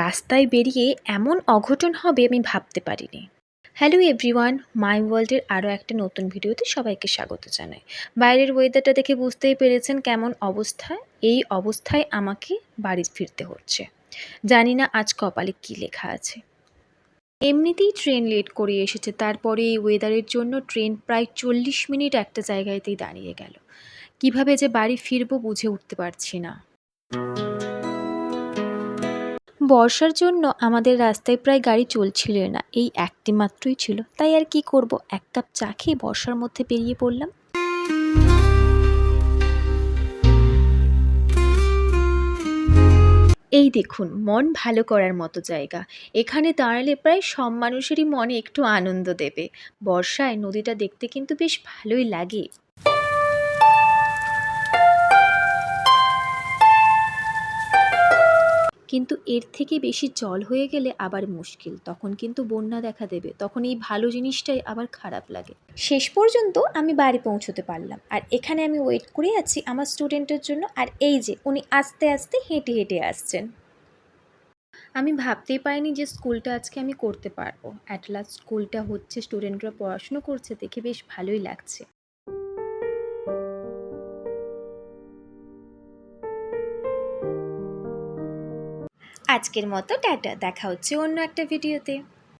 রাস্তায় বেরিয়ে এমন অঘটন হবে আমি ভাবতে পারিনি। হ্যালো এভরিওয়ান মাই ওয়ার্ল্ডের আরও একটা নতুন ভিডিওতে সবাইকে স্বাগত জানাই। বাইরের ওয়েদারটা দেখে বুঝতেই পেরেছেন কেমন অবস্থা। এই অবস্থায় আমাকে বাড়ি ফিরতে হচ্ছে। জানি না আজ কপালে কী লেখা আছে। এমনিতেই ট্রেন লেট করে এসেছে। তারপরে এই ওয়েদারের জন্য ট্রেন প্রায় চল্লিশ মিনিট একটা জায়গাতেই দাঁড়িয়ে গেল। কীভাবে যে বাড়ি ফিরবো বুঝে উঠতে পারছি না। বর্ষার জন্য আমাদের রাস্তায় প্রায় গাড়ি চলছিল না। এই একটি মাত্রই ছিল। তাই আর কি করব? এক কাপ চা খেয়ে বর্ষার মধ্যে বেরিয়ে পড়লাম। এই দেখুন, মন ভালো করার মতো জায়গা। এখানে দাঁড়ালে প্রায় সব মানুষেরই মনে একটু আনন্দ দেবে। বর্ষায় নদীটা দেখতে কিন্তু বেশ ভালোই লাগে। কিন্তু এর থেকে বেশি জল হয়ে গেলে আবার মুশকিল। তখন কিন্তু বন্যা দেখা দেবে। তখন এই ভালো জিনিসটাই আবার খারাপ লাগে। শেষ পর্যন্ত আমি বাড়ি পৌঁছতে পারলাম। আর এখানে আমি ওয়েট করে আছি আমার স্টুডেন্টের জন্য। আর এই যে উনি আস্তে আস্তে হেঁটে হেঁটে আসছেন। আমি ভাবতেই পারিনি যে স্কুলটা আজকে আমি করতে পারব। অ্যাট লাস্ট স্কুলটা হচ্ছে স্টুডেন্টরা পড়াশুনো করছে দেখে বেশ ভালোই লাগছে। আজকের মতো টাটা। দেখা হচ্ছে অন্য একটা ভিডিওতে।